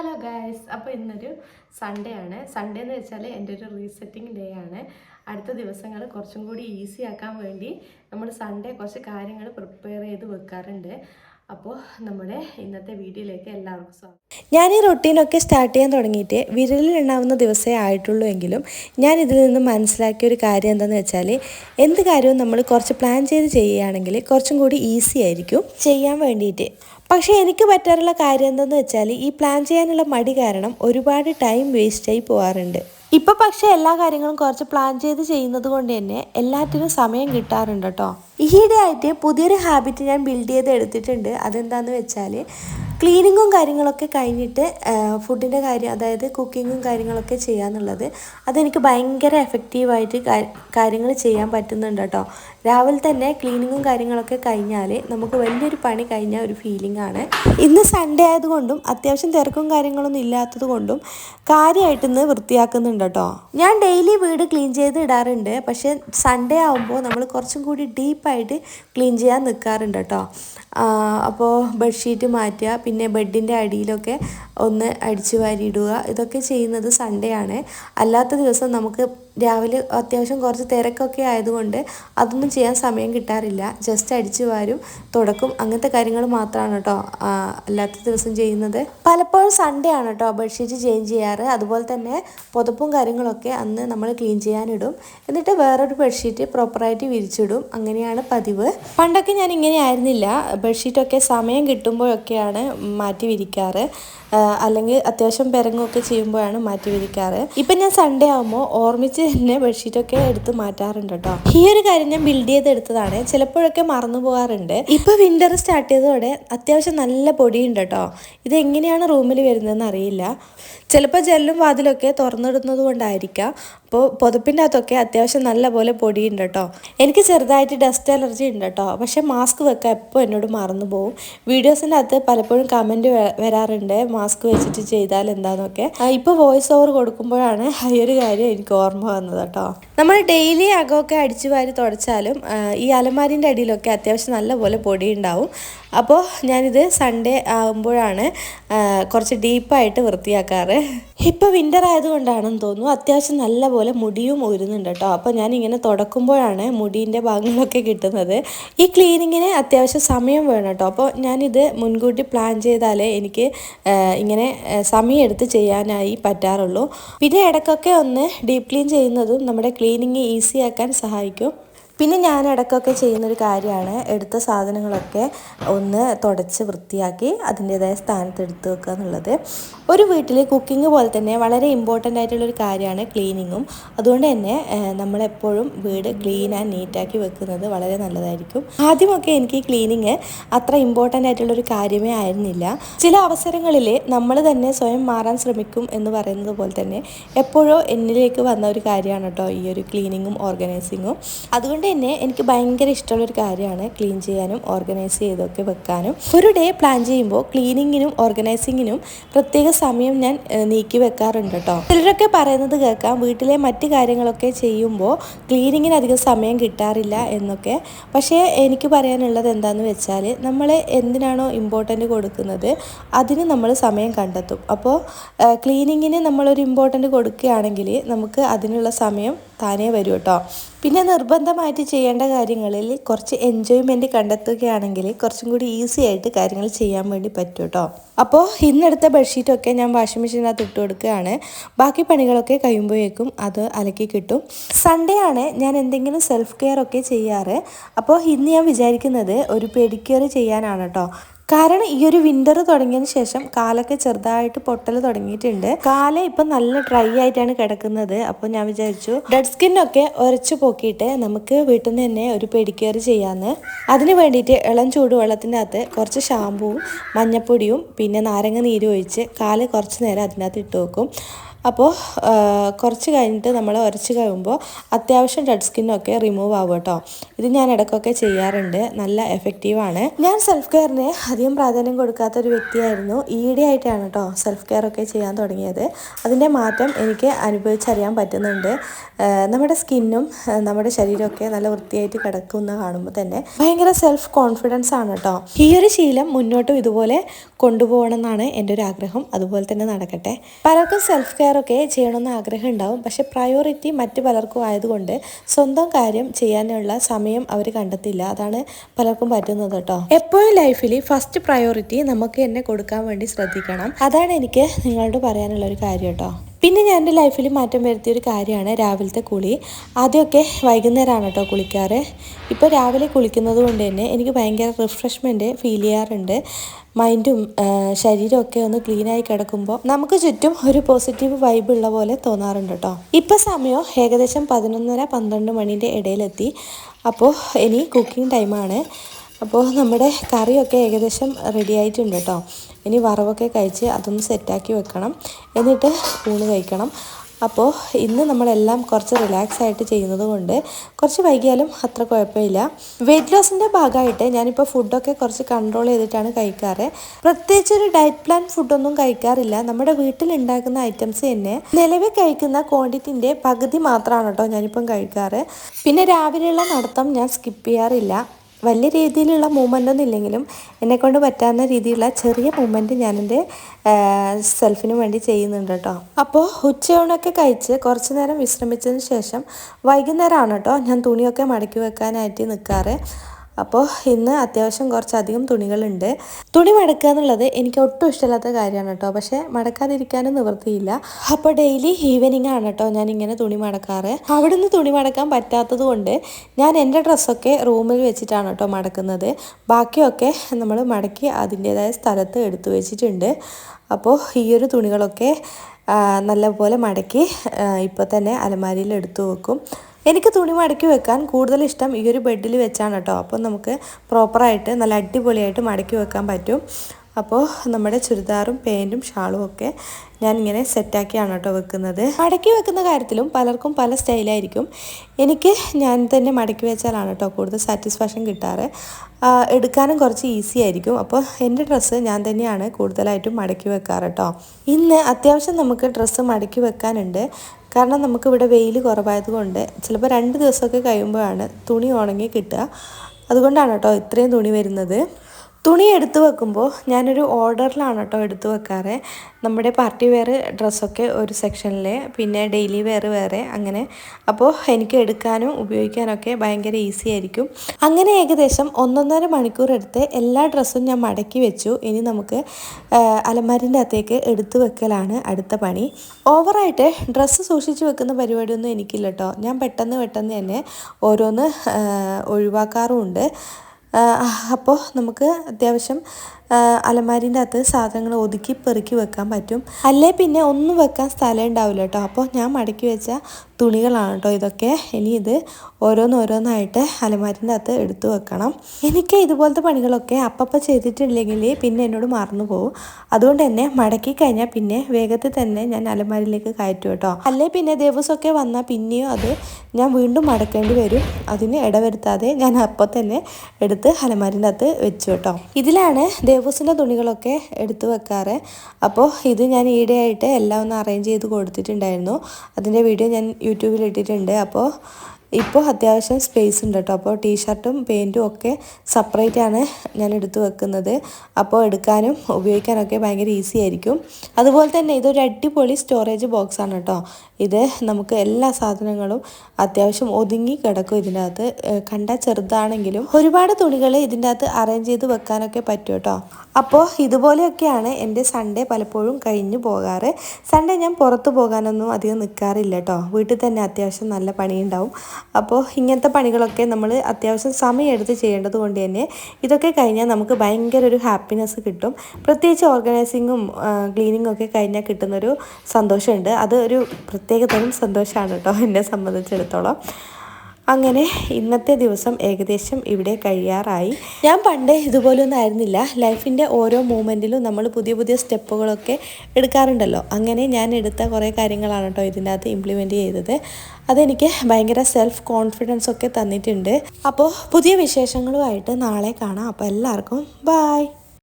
Hello guys അപ്പോൾ ഇന്നൊരു Sunday ആണ്. സൺഡേ എന്ന് വെച്ചാൽ എന്റെ ഒരു റീസെറ്റിംഗ് ഡേ ആണ്. അടുത്ത ദിവസങ്ങൾ കുറച്ചും കൂടി ഈസി ആക്കാൻ വേണ്ടി നമ്മൾ സൺഡേ കുറച്ച് കാര്യങ്ങൾ പ്രിപ്പയർ ചെയ്ത് വെക്കാറുണ്ട്. അപ്പോൾ നമ്മുടെ ഇന്നത്തെ വീഡിയോയിലേക്ക് എല്ലാവർക്കും സ്വാഗതം. ഞാൻ ഈ റൊട്ടീനൊക്കെ സ്റ്റാർട്ട് ചെയ്യാൻ തുടങ്ങിയിട്ട് വിരലിൽ എണ്ണാവുന്ന ദിവസമേ ആയിട്ടുള്ളൂ എങ്കിലും ഞാൻ ഇതിൽ നിന്ന് മനസ്സിലാക്കിയ ഒരു കാര്യം എന്താണെന്ന് വെച്ചാൽ എന്ത് കാര്യവും നമ്മൾ കുറച്ച് പ്ലാൻ ചെയ്ത് ചെയ്യുകയാണെങ്കിൽ കുറച്ചും കൂടി ഈസി ആയിരിക്കും ചെയ്യാൻ വേണ്ടിയിട്ട്. പക്ഷേ എനിക്ക് പറ്റാറുള്ള കാര്യം എന്താണെന്ന് വെച്ചാൽ ഈ പ്ലാൻ ചെയ്യാനുള്ള മടി കാരണം ഒരുപാട് ടൈം വേസ്റ്റായി പോകാറുണ്ട് ഇപ്പം പക്ഷേ എല്ലാ കാര്യങ്ങളും കുറച്ച് പ്ലാൻ ചെയ്ത് ചെയ്യുന്നത് കൊണ്ട് തന്നെ എല്ലാത്തിനും സമയം കിട്ടാറുണ്ട് കേട്ടോ ഈയിടെ ആയിട്ട് പുതിയൊരു ഹാബിറ്റ് ഞാൻ ബിൽഡ് ചെയ്ത് എടുത്തിട്ടുണ്ട്. അതെന്താണെന്ന് വെച്ചാൽ ക്ലീനിങ്ങും കാര്യങ്ങളൊക്കെ കഴിഞ്ഞിട്ട് ഫുഡിന്റെ കാര്യം അതായത് കുക്കിങ്ങും കാര്യങ്ങളൊക്കെ ചെയ്യാന്നുള്ളത് അതെനിക്ക് ഭയങ്കര എഫക്റ്റീവായിട്ട് കാര്യങ്ങൾ ചെയ്യാൻ പറ്റുന്നുണ്ട് കേട്ടോ രാവിലെ തന്നെ ക്ലീനിങ്ങും കാര്യങ്ങളൊക്കെ കഴിഞ്ഞാൽ നമുക്ക് വലിയൊരു പണി കഴിഞ്ഞ ഒരു ഫീലിംഗ് ആണ്. ഇന്ന് സൺഡേ ആയതുകൊണ്ടും അത്യാവശ്യം തിരക്കും കാര്യങ്ങളൊന്നും ഇല്ലാത്തത് കൊണ്ടും കാര്യമായിട്ട് ഇന്ന് വൃത്തിയാക്കുന്നുണ്ട് കേട്ടോ ഞാൻ ഡെയിലി വീട് ക്ലീൻ ചെയ്ത് ഇടാറുണ്ട്. പക്ഷേ സൺഡേ ആകുമ്പോൾ നമ്മൾ കുറച്ചും കൂടി ഡീപ്പായിട്ട് ക്ലീൻ ചെയ്യാൻ നിൽക്കാറുണ്ട് കേട്ടോ അപ്പോൾ ബെഡ്ഷീറ്റ് മാറ്റുക പിന്നെ ബെഡിന്റെ അടിയിലൊക്കെ ഒന്ന് അടിച്ചു വാരിയിടുക ഇതൊക്കെ ചെയ്യുന്നത് സൺഡേ ആണ്. അല്ലാത്ത ദിവസം നമുക്ക് രാവിലെ അത്യാവശ്യം കുറച്ച് തിരക്കൊക്കെ ആയതുകൊണ്ട് അതൊന്നും ചെയ്യാൻ സമയം കിട്ടാറില്ല. ജസ്റ്റ് അടിച്ചു വാരും തുടക്കും. അങ്ങനത്തെ കാര്യങ്ങൾ മാത്രമാണ് കേട്ടോ അല്ലാത്ത ദിവസം ചെയ്യുന്നത്. പലപ്പോഴും സൺഡേ ആണ് കേട്ടോ ബെഡ്ഷീറ്റ് ചേഞ്ച് ചെയ്യാറ്. അതുപോലെ തന്നെ പുതപ്പും കാര്യങ്ങളൊക്കെ അന്ന് നമ്മൾ ക്ലീൻ ചെയ്യാനിടും. എന്നിട്ട് വേറൊരു ബെഡ്ഷീറ്റ് പ്രോപ്പറായിട്ട് വിരിച്ചിടും. അങ്ങനെയാണ് പതിവ്. പണ്ടൊക്കെ ഞാൻ ഇങ്ങനെ ആയിരുന്നില്ല. ബെഡ്ഷീറ്റൊക്കെ സമയം കിട്ടുമ്പോഴൊക്കെയാണ് മാറ്റി വിരിക്കാറ്. അല്ലെങ്കിൽ അത്യാവശ്യം പെരങ്ങുമൊക്കെ ചെയ്യുമ്പോഴാണ് മാറ്റി വിരിക്കാറ്. ഇപ്പം ഞാൻ സൺഡേ ആകുമ്പോൾ ഓർമ്മിച്ച് തന്നെ ബെഡ്ഷീറ്റൊക്കെ എടുത്ത് മാറ്റാറുണ്ട് കേട്ടോ ഈ ഒരു കാര്യം ഞാൻ ബിൽഡ് ചെയ്തെടുത്തതാണ്. ചിലപ്പോഴൊക്കെ മറന്നു പോകാറുണ്ട്. ഇപ്പോൾ വിന്റർ സ്റ്റാർട്ട് ചെയ്തതോടെ അത്യാവശ്യം നല്ല പൊടിയുണ്ട് കേട്ടോ ഇത് എങ്ങനെയാണ് റൂമിൽ വരുന്നതെന്ന് അറിയില്ല. ചിലപ്പോൾ ജെല്ലും വാതിലൊക്കെ തുറന്നിടുന്നത് കൊണ്ടായിരിക്കാം. അപ്പോൾ പുതപ്പിന്റെ അകത്തൊക്കെ അത്യാവശ്യം നല്ല പോലെ പൊടിയുണ്ട് കേട്ടോ. എനിക്ക് ചെറുതായിട്ട് ഡസ്റ്റ് അലർജി ഉണ്ട് കേട്ടോ. പക്ഷേ മാസ്ക് വെക്കാൻ എപ്പോൾ എന്നോട് മറന്നു പോകും വീഡിയോസിന്റെ അകത്ത് പലപ്പോഴും കമന്റ് വരാറുണ്ട്. മാസ്ക് വെച്ചിട്ട് ചെയ്താൽ എന്താണെന്നൊക്കെ ഇപ്പോൾ വോയിസ് ഓവർ കൊടുക്കുമ്പോഴാണ് ഈ ഒരു കാര്യം എനിക്ക് ഓർമ്മ വന്നത് കേട്ടോ. നമ്മൾ ഡെയിലി അകമൊക്കെ അടിച്ചു വാരി തുടച്ചാലും ഈ അലമാരിന്റെ അടിയിലൊക്കെ അത്യാവശ്യം നല്ലപോലെ പൊടി ഉണ്ടാവും അപ്പോൾ ഞാനിത് സൺഡേ ആകുമ്പോഴാണ് കുറച്ച് ഡീപ്പായിട്ട് വൃത്തിയാക്കാറ്. ഇപ്പോൾ വിന്റർ ആയതുകൊണ്ടാണെന്ന് തോന്നുന്നു. അത്യാവശ്യം നല്ലപോലെ മുടിയും ഊരുന്നുണ്ട് കേട്ടോ. അപ്പോൾ ഞാൻ ഇങ്ങനെ തുടക്കുമ്പോഴാണ് മുടീന്റെ ഭാഗങ്ങളൊക്കെ കിട്ടുന്നത്. ഈ ക്ലീനിങ്ങിന് അത്യാവശ്യം സമയം വേണം കേട്ടോ. അപ്പോൾ ഞാനിത് മുൻകൂട്ടി പ്ലാൻ ചെയ്താലേ എനിക്ക് ഇങ്ങനെ സമയമെടുത്ത് ചെയ്യാനായി പറ്റാറുള്ളൂ. പിന്നെ ഇടയ്ക്കൊക്കെ ഒന്ന് ഡീപ്പ് ക്ലീൻ ചെയ്യുന്നതും നമ്മുടെ ക്ലീനിങ് ഈസി ആക്കാൻ സഹായിക്കും. പിന്നെ ഞാൻ ഇടയ്ക്കൊക്കെ ചെയ്യുന്നൊരു കാര്യമാണ് എടുത്ത സാധനങ്ങളൊക്കെ ഒന്ന് തുടച്ച് വൃത്തിയാക്കി അതിന്റേതായ സ്ഥാനത്ത് എടുത്ത് വെക്കുക എന്നുള്ളത്. ഒരു വീട്ടിൽ കുക്കിംഗ് പോലെ തന്നെ വളരെ ഇമ്പോർട്ടന്റ് ആയിട്ടുള്ളൊരു കാര്യമാണ് ക്ലീനിങ്ങും അതുകൊണ്ട് തന്നെ നമ്മളെപ്പോഴും വീട് ക്ലീൻ ആൻഡ് നീറ്റാക്കി വെക്കുന്നത് വളരെ നല്ലതായിരിക്കും. ആദ്യമൊക്കെ എനിക്ക് ക്ലീനിങ് അത്ര ഇമ്പോർട്ടന്റ് ആയിട്ടുള്ളൊരു കാര്യമേ ആയിരുന്നില്ല. ചില അവസരങ്ങളിൽ നമ്മൾ തന്നെ സ്വയം മാറാൻ ശ്രമിക്കും എന്ന് പറയുന്നത് പോലെ തന്നെ എപ്പോഴോ എന്നിലേക്ക് വന്ന ഒരു കാര്യമാണ് കേട്ടോ ഈ ഒരു ക്ലീനിങ്ങും ഓർഗനൈസിങ്ങും അതുകൊണ്ട് തന്നെ എനിക്ക് ഭയങ്കര ഇഷ്ടമുള്ളൊരു കാര്യമാണ് ക്ലീൻ ചെയ്യാനും ഓർഗനൈസ് ചെയ്തൊക്കെ വെക്കാനും. ഒരു ഡേ പ്ലാൻ ചെയ്യുമ്പോൾ ക്ലീനിങ്ങിനും ഓർഗനൈസിങ്ങിനും പ്രത്യേക സമയം ഞാൻ നീക്കി വെക്കാറുണ്ട് കേട്ടോ ചിലരൊക്കെ പറയുന്നത് കേൾക്കാം. വീട്ടിലെ മറ്റ് കാര്യങ്ങളൊക്കെ ചെയ്യുമ്പോൾ ക്ലീനിങ്ങിന് അധികം സമയം കിട്ടാറില്ല എന്നൊക്കെ. പക്ഷേ എനിക്ക് പറയാനുള്ളത് എന്താണെന്ന് വെച്ചാൽ നമ്മൾ എന്തിനാണോ ഇമ്പോർട്ടന്റ് കൊടുക്കുന്നത് അതിന് നമ്മൾ സമയം കണ്ടെത്തും. അപ്പോൾ ക്ലീനിങ്ങിന് നമ്മളൊരു ഇമ്പോർട്ടന്റ് കൊടുക്കുകയാണെങ്കിൽ നമുക്ക് അതിനുള്ള സമയം താനേ വരും കേട്ടോ പിന്നെ നിർബന്ധമായിട്ട് ചെയ്യേണ്ട കാര്യങ്ങളിൽ കുറച്ച് എൻജോയ്മെന്റ് കണ്ടെത്തുകയാണെങ്കിൽ കുറച്ചും കൂടി ഈസി ആയിട്ട് കാര്യങ്ങൾ ചെയ്യാൻ വേണ്ടി പറ്റും കേട്ടോ അപ്പോൾ ഇന്നെടുത്ത ബെഡ്ഷീറ്റൊക്കെ ഞാൻ വാഷിംഗ് മെഷീനകത്ത് ഇട്ട് കൊടുക്കുകയാണ്. ബാക്കി പണികളൊക്കെ കഴിയുമ്പോഴേക്കും അത് അലക്കി കിട്ടും. സൺഡേ ആണ് ഞാൻ എന്തെങ്കിലും സെൽഫ് കെയർ ഒക്കെ ചെയ്യാറ്. അപ്പോൾ ഇന്ന് ഞാൻ വിചാരിക്കുന്നത് ഒരു പെഡിക്യൂർ ചെയ്യാനാണ് കേട്ടോ കാരണം ഈ ഒരു വിന്റർ തുടങ്ങിയതിന് ശേഷം കാലൊക്കെ ചെറുതായിട്ട് പൊട്ടൽ തുടങ്ങിയിട്ടുണ്ട്. കാല ഇപ്പം നല്ല ഡ്രൈ ആയിട്ടാണ് കിടക്കുന്നത്. അപ്പോൾ ഞാൻ വിചാരിച്ചു ഡെഡ് സ്കിന്നൊക്കെ ഉരച്ചു പോക്കിയിട്ട് നമുക്ക് വീട്ടിൽ നിന്ന് തന്നെ ഒരു പെഡിക്യൂർ ചെയ്യാമെന്ന് അതിന് വേണ്ടിയിട്ട് ഇളം ചൂടുവെള്ളത്തിന്റെ അകത്ത് കുറച്ച് ഷാമ്പുവും മഞ്ഞപ്പൊടിയും പിന്നെ നാരങ്ങ നീരും ഒഴിച്ച് കാൽ കുറച്ച് നേരം അതിനകത്ത് ഇട്ട് വെക്കും. അപ്പോൾ കുറച്ച് കഴിഞ്ഞിട്ട് നമ്മൾ ഉരച്ച് കഴിയുമ്പോൾ അത്യാവശ്യം ഡെഡ് സ്കിന്നൊക്കെ റിമൂവ് ആവും കേട്ടോ. ഇത് ഞാൻ ഇടയ്ക്കൊക്കെ ചെയ്യാറുണ്ട്. നല്ല എഫക്റ്റീവാണ് ഞാൻ സെൽഫ് കെയറിന് അധികം പ്രാധാന്യം കൊടുക്കാത്ത ഒരു വ്യക്തിയായിരുന്നു ഈയിടെ ആയിട്ടാണ് കേട്ടോ സെൽഫ് കെയർ ഒക്കെ ചെയ്യാൻ തുടങ്ങിയത്. അതിന്റെ മാറ്റം എനിക്ക് അനുഭവിച്ചറിയാൻ പറ്റുന്നുണ്ട്. നമ്മുടെ സ്കിന്നും നമ്മുടെ ശരീരമൊക്കെ നല്ല വൃത്തിയായിട്ട് കിടക്കുന്ന കാണുമ്പോൾ തന്നെ ഭയങ്കര സെൽഫ് കോൺഫിഡൻസ് ആണ് കേട്ടോ. ഈ ഒരു ശീലം മുന്നോട്ടും ഇതുപോലെ കൊണ്ടുപോകണം എന്നാണ് എന്റെ ഒരു ആഗ്രഹം. അതുപോലെ തന്നെ നടക്കട്ടെ. പലർക്കും സെൽഫ് കെയർ ഒക്കെ ചെയ്യണമെന്ന് ആഗ്രഹം ഉണ്ടാവും പക്ഷെ പ്രയോറിറ്റി മറ്റു പലർക്കും ആയതുകൊണ്ട് സ്വന്തം കാര്യം ചെയ്യാനുള്ള സമയം അവർ കണ്ടെത്തില്ല. അതാണ് പലർക്കും പറ്റുന്നത് കേട്ടോ. എപ്പോഴും ലൈഫിൽ ഫസ്റ്റ് പ്രയോറിറ്റി നമുക്ക് എന്നെ കൊടുക്കാൻ വേണ്ടി ശ്രദ്ധിക്കണം. അതാണ് എനിക്ക് നിങ്ങളോട് പറയാനുള്ള ഒരു കാര്യം കേട്ടോ. പിന്നെ ഞാൻ എന്റെ ലൈഫിൽ മാറ്റം വരുത്തിയ ഒരു കാര്യമാണ് രാവിലത്തെ കുളി. ആദ്യമൊക്കെ വൈകുന്നേരമാണ് കേട്ടോ കുളിക്കാറ്. ഇപ്പോൾ രാവിലെ കുളിക്കുന്നത് കൊണ്ട് തന്നെ എനിക്ക് ഭയങ്കര റിഫ്രഷ്മെന്റ് ഫീൽ ചെയ്യാറുണ്ട്. മൈൻഡും ശരീരമൊക്കെ ഒന്ന് ക്ലീനായി കിടക്കുമ്പോൾ നമുക്ക് ചുറ്റും ഒരു പോസിറ്റീവ് വൈബ് ഉള്ള പോലെ തോന്നാറുണ്ട് കേട്ടോ ഇപ്പം സമയം ഏകദേശം പതിനൊന്നര പന്ത്രണ്ട് മണീന്റെ ഇടയിലെത്തി. അപ്പോൾ ഇനി കുക്കിംഗ് ടൈമാണ് അപ്പോൾ നമ്മുടെ കറിയൊക്കെ ഏകദേശം റെഡി ആയിട്ടുണ്ട് കേട്ടോ ഇനി വറവൊക്കെ കഴിച്ച് അതൊന്ന് സെറ്റാക്കി വെക്കണം. എന്നിട്ട് ഊണ് കഴിക്കണം. അപ്പോൾ ഇന്ന് നമ്മളെല്ലാം കുറച്ച് റിലാക്സ് ആയിട്ട് ചെയ്യുന്നത് കൊണ്ട് കുറച്ച് വൈകിയാലും അത്ര കുഴപ്പമില്ല. വെയിറ്റ് ലോസിന്റെ ഭാഗമായിട്ട് ഞാനിപ്പോൾ ഫുഡൊക്കെ കുറച്ച് കൺട്രോൾ ചെയ്തിട്ടാണ് കഴിക്കാറ്. പ്രത്യേകിച്ച് ഒരു ഡയറ്റ് പ്ലാൻ ഫുഡൊന്നും കഴിക്കാറില്ല. നമ്മുടെ വീട്ടിൽ ഉണ്ടാക്കുന്ന ഐറ്റംസ് തന്നെ നിലവിൽ കഴിക്കുന്ന ക്വാണ്ടിറ്റിന്റെ പകുതി മാത്രമാണ് കേട്ടോ ഞാനിപ്പം കഴിക്കാറ്. പിന്നെ രാവിലെയുള്ള നടത്തം ഞാൻ സ്കിപ്പ് ചെയ്യാറില്ല. വലിയ രീതിയിലുള്ള മൂവ്മെന്റ് ഒന്നും ഇല്ലെങ്കിലും എന്നെക്കൊണ്ട് പറ്റാവുന്ന രീതിയിലുള്ള ചെറിയ മൂവ്മെന്റ് ഞാൻ സെൽഫിന് വേണ്ടി ചെയ്യുന്നുണ്ട് കേട്ടോ. അപ്പോൾ ഉച്ചയൂണൊക്കെ കഴിച്ച് കുറച്ച് നേരം വിശ്രമിച്ചതിന് ശേഷം വൈകുന്നേരമാണ് കേട്ടോ ഞാൻ തുണിയൊക്കെ മടക്കി വെക്കാനായിട്ട് നിൽക്കാറ് അപ്പോൾ ഇന്ന് അത്യാവശ്യം കുറച്ചധികം തുണികളുണ്ട്. തുണി മടക്കുക എന്നുള്ളത് എനിക്ക് ഒട്ടും ഇഷ്ടമില്ലാത്ത കാര്യമാണ് കേട്ടോ. പക്ഷേ മടക്കാതിരിക്കാനും നിവൃത്തിയില്ല. അപ്പോൾ ഡെയിലി ഈവനിങ് ആണ് കേട്ടോ ഞാൻ ഇങ്ങനെ തുണി മടക്കാറ്. അവിടുന്ന് തുണി മടക്കാൻ പറ്റാത്തത് കൊണ്ട് ഞാൻ എന്റെ ഡ്രസ്സൊക്കെ റൂമിൽ വെച്ചിട്ടാണ് കേട്ടോ മടക്കുന്നത്. ബാക്കിയൊക്കെ നമ്മൾ മടക്കി അതിന്റേതായ സ്ഥലത്ത് എടുത്തു വെച്ചിട്ടുണ്ട്. അപ്പോൾ ഈയൊരു തുണികളൊക്കെ നല്ലപോലെ മടക്കി ഇപ്പോൾ തന്നെ അലമാരിയിൽ എടുത്തു വെക്കും. എനിക്ക് തുണി മടക്കി വെക്കാൻ കൂടുതൽ ഇഷ്ടം ഈ ഒരു ബെഡിൽ വെച്ചാണ് കേട്ടോ. അപ്പം നമുക്ക് പ്രോപ്പറായിട്ട് നല്ല അടിപൊളിയായിട്ട് മടക്കി വെക്കാൻ പറ്റും. അപ്പോൾ നമ്മുടെ ചുരിദാറും പാന്റും ഷാളും ഒക്കെ ഞാൻ ഇങ്ങനെ സെറ്റാക്കിയാണ് കേട്ടോ വെക്കുന്നത്. മടക്കി വെക്കുന്ന കാര്യത്തിലും പലർക്കും പല സ്റ്റൈലായിരിക്കും. എനിക്ക് ഞാൻ തന്നെ മടക്കി വെച്ചാലാണ് കേട്ടോ കൂടുതൽ സാറ്റിസ്ഫാക്ഷൻ കിട്ടാറ്. എടുക്കാനും കുറച്ച് ഈസി ആയിരിക്കും. അപ്പോൾ എന്റെ ഡ്രസ്സ് ഞാൻ തന്നെയാണ് കൂടുതലായിട്ടും മടക്കി വെക്കാറ് കേട്ടോ. ഇന്ന് അത്യാവശ്യം നമുക്ക് ഡ്രസ്സ് മടക്കി വെക്കാനുണ്ട്. കാരണം നമുക്കിവിടെ വെയിൽ കുറവായതുകൊണ്ട് ചിലപ്പോൾ രണ്ട് ദിവസമൊക്കെ കഴിയുമ്പോഴാണ് തുണി ഉണങ്ങി കിട്ടുക. അതുകൊണ്ടാണ് കേട്ടോ ഇത്രയും തുണി വരുന്നത്. തുണി എടുത്തു വെക്കുമ്പോൾ ഞാനൊരു ഓർഡറിലാണ് കേട്ടോ എടുത്തു വെക്കാറ്. നമ്മുടെ പാർട്ടി വെയർ ഡ്രസ്സൊക്കെ ഒരു സെക്ഷനിൽ പിന്നെ ഡെയിലി വെയർ വേറെ അങ്ങനെ. അപ്പോൾ എനിക്ക് എടുക്കാനും ഉപയോഗിക്കാനൊക്കെ ഭയങ്കര ഈസി ആയിരിക്കും. അങ്ങനെ ഏകദേശം ഒന്നൊന്നര മണിക്കൂർ എടുത്ത് എല്ലാ ഡ്രസ്സും ഞാൻ മടക്കി വെച്ചു. ഇനി നമുക്ക് അലമാരിന്റെ അകത്തേക്ക് എടുത്തു വെക്കലാണ് അടുത്ത പണി. ഓവറായിട്ട് ഡ്രസ്സ് സൂക്ഷിച്ച് വെക്കുന്ന പരിപാടിയൊന്നും എനിക്കില്ല കേട്ടോ. ഞാൻ പെട്ടെന്ന് പെട്ടെന്ന് തന്നെ ഓരോന്ന് ഒഴിവാക്കാറുമുണ്ട്. അപ്പോൾ നമുക്ക് അത്യാവശ്യം അലമാരിന്റെ അകത്ത് സാധനങ്ങൾ ഒതുക്കി പെറുക്കി വെക്കാൻ പറ്റും. അല്ലേ പിന്നെ ഒന്നും വെക്കാൻ സ്ഥലം ഉണ്ടാവില്ല കേട്ടോ. അപ്പോൾ ഞാൻ മടക്കി വെച്ച തുണികളാണ് കേട്ടോ ഇതൊക്കെ. ഇനി ഇത് ഓരോന്നോരോന്നായിട്ട് അലമാരിന്റെ അകത്ത് എടുത്തു വെക്കണം. എനിക്ക് ഇതുപോലത്തെ പണികളൊക്കെ അപ്പപ്പം ചെയ്തിട്ടില്ലെങ്കിൽ പിന്നെ എന്നോട് മറന്നു പോകും അതുകൊണ്ട് തന്നെ മടക്കി കഴിഞ്ഞാൽ പിന്നെ വേഗത്തിൽ തന്നെ ഞാൻ അലമാരിലേക്ക് കയറ്റും കേട്ടോ. അല്ലേ പിന്നെ ദിവസമൊക്കെ വന്നാൽ പിന്നെയും അത് ഞാൻ വീണ്ടും മടക്കേണ്ടി വരും. അതിന് ഇടവരുത്താതെ ഞാൻ അപ്പോൾ തന്നെ എടുത്ത് അലമാരിന്റെ അകത്ത് വെച്ചു കേട്ടോ. ഇതിലാണ് ദേവൂസിന്റെ തുണികളൊക്കെ എടുത്തു വെക്കാറ്. അപ്പോൾ ഇത് ഞാൻ ഈടെയായിട്ട് എല്ലാം ഒന്ന് അറേഞ്ച് ചെയ്ത് കൊടുത്തിട്ടുണ്ടായിരുന്നു. അതിന്റെ വീഡിയോ ഞാൻ യൂട്യൂബിൽ ഇട്ടിട്ടുണ്ട് അപ്പോൾ ഇപ്പോൾ അത്യാവശ്യം സ്പേസ് ഉണ്ട് കേട്ടോ. അപ്പോൾ ടീഷർട്ടും പെയിന്റും ഒക്കെ സെപ്പറേറ്റ് ആണ് ഞാൻ എടുത്ത് വെക്കുന്നത്. അപ്പോൾ എടുക്കാനും ഉപയോഗിക്കാനൊക്കെ ഭയങ്കര ഈസി ആയിരിക്കും. അതുപോലെ തന്നെ ഇതൊരു അടിപൊളി സ്റ്റോറേജ് ബോക്സ് ആണ് കേട്ടോ. ഇത് നമുക്ക് എല്ലാ സാധനങ്ങളും അത്യാവശ്യം ഒതുങ്ങി കിടക്കും ഇതിന്റെ അകത്ത് കണ്ടാൽ ചെറുതാണെങ്കിലും ഒരുപാട് തുണികൾ ഇതിന്റെ അകത്ത് അറേഞ്ച് ചെയ്ത് വെക്കാനൊക്കെ പറ്റും കേട്ടോ. അപ്പോൾ ഇതുപോലെയൊക്കെയാണ് എന്റെ സൺഡേ പലപ്പോഴും കഴിഞ്ഞു പോകാറ്. സൺഡേ ഞാൻ പുറത്ത് പോകാനൊന്നും അധികം നിൽക്കാറില്ല കേട്ടോ. വീട്ടിൽ തന്നെ അത്യാവശ്യം നല്ല പണിയുണ്ടാവും. അപ്പോൾ ഇങ്ങനത്തെ പണികളൊക്കെ നമ്മൾ അത്യാവശ്യം സമയമെടുത്ത് ചെയ്യേണ്ടത് കൊണ്ട് തന്നെ ഇതൊക്കെ കഴിഞ്ഞാൽ നമുക്ക് ഭയങ്കര ഒരു ഹാപ്പിനെസ് കിട്ടും. പ്രത്യേകിച്ച് ഓർഗനൈസിങ്ങും ക്ലീനിങ്ങും ഒക്കെ കഴിഞ്ഞാൽ കിട്ടുന്നൊരു സന്തോഷമുണ്ട്. അത് ഒരു പ്രത്യേകതരം സന്തോഷമാണ് കേട്ടോ എന്നെ സംബന്ധിച്ചിടത്തോളം. അങ്ങനെ ഇന്നത്തെ ദിവസം ഏകദേശം ഇവിടെ കഴിയാറായി. ഞാൻ പണ്ട് ഇതുപോലൊന്നും ആയിരുന്നില്ല. ലൈഫിന്റെ ഓരോ മൂമെന്റിലും നമ്മൾ പുതിയ പുതിയ സ്റ്റെപ്പുകളൊക്കെ എടുക്കാറുണ്ടല്ലോ. അങ്ങനെ ഞാൻ എടുത്ത കുറേ കാര്യങ്ങളാണ് കേട്ടോ ഇതിന്റെ അകത്ത് ഇംപ്ലിമെന്റ് ചെയ്തത്. അതെനിക്ക് ഭയങ്കര സെൽഫ് കോൺഫിഡൻസ് ഒക്കെ തന്നിട്ടുണ്ട്. അപ്പോൾ പുതിയ വിശേഷങ്ങളുമായിട്ട് നാളെ കാണാം. അപ്പോൾ എല്ലാവർക്കും ബായ്